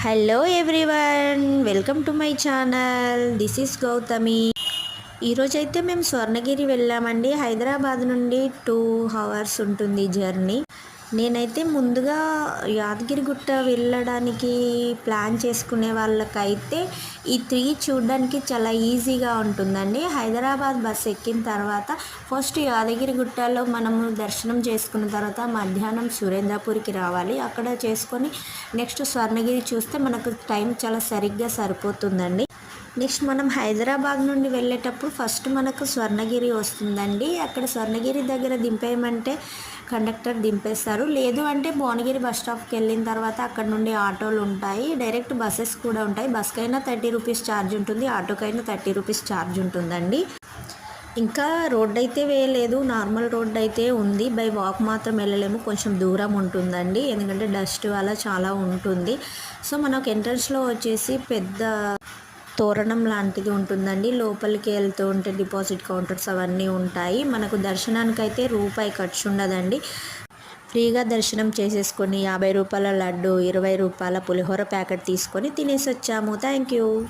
Hello everyone welcome to my channel this is Gautami ఈరోజైతే మేము స్వర్ణగిరి వెళ్ళామండి. హైదరాబాద్ నుండి టూ అవర్స్ ఉంటుంది జర్నీ నేనైతే ముందుగా యాదగిరిగుట్ట వెళ్ళడానికి ప్లాన్ చేసుకునే వాళ్ళకైతే ఈ త్రీ చూడడానికి చాలా ఈజీగా ఉంటుందండి. హైదరాబాద్ బస్ ఎక్కిన తర్వాత ఫస్ట్ యాదగిరిగుట్టలో మనము దర్శనం చేసుకున్న తర్వాత మధ్యాహ్నం సురేంద్రపూర్కి రావాలి. అక్కడ చేసుకొని నెక్స్ట్ స్వర్ణగిరి చూస్తే మనకు టైం చాలా సరిగ్గా సరిపోతుందండి. నెక్స్ట్ మనం హైదరాబాద్ నుండి వెళ్ళేటప్పుడు ఫస్ట్ మనకు స్వర్ణగిరి వస్తుందండి. అక్కడ స్వర్ణగిరి దగ్గర దింపేయమంటే కండక్టర్ దింపేస్తారు. లేదు అంటే భువనగిరి బస్ స్టాప్కి వెళ్ళిన తర్వాత అక్కడ నుండి ఆటోలు ఉంటాయి. డైరెక్ట్ బస్సెస్ కూడా ఉంటాయి. బస్కైనా థర్టీ రూపీస్ ఛార్జ్ ఉంటుంది. ఆటోకైనా థర్టీ రూపీస్ ఛార్జ్ ఉంటుందండి. ఇంకా రోడ్ అయితే వేయలేదు. నార్మల్ రోడ్ అయితే ఉంది. బై వాక్ మాత్రం వెళ్ళలేము. కొంచెం దూరం ఉంటుందండి. ఎందుకంటే డస్ట్ వల్ల చాలా ఉంటుంది. సో మనకు ఎంట్రన్స్లో వచ్చేసి పెద్ద తోరణం లాంటిది ఉంటుందండి. లోపలికి వెళ్తూ ఉంటే డిపాజిట్ కౌంటర్స్ అవన్నీ ఉంటాయి. మనకు దర్శనానికి అయితే రూపాయి ఖర్చు ఉండదండి ఫ్రీగా దర్శనం చేసేసుకొని యాభై రూపాయల లడ్డు ఇరవై రూపాయల పులిహోర ప్యాకెట్ తీసుకొని తినేసి వచ్చాము థ్యాంక్ యూ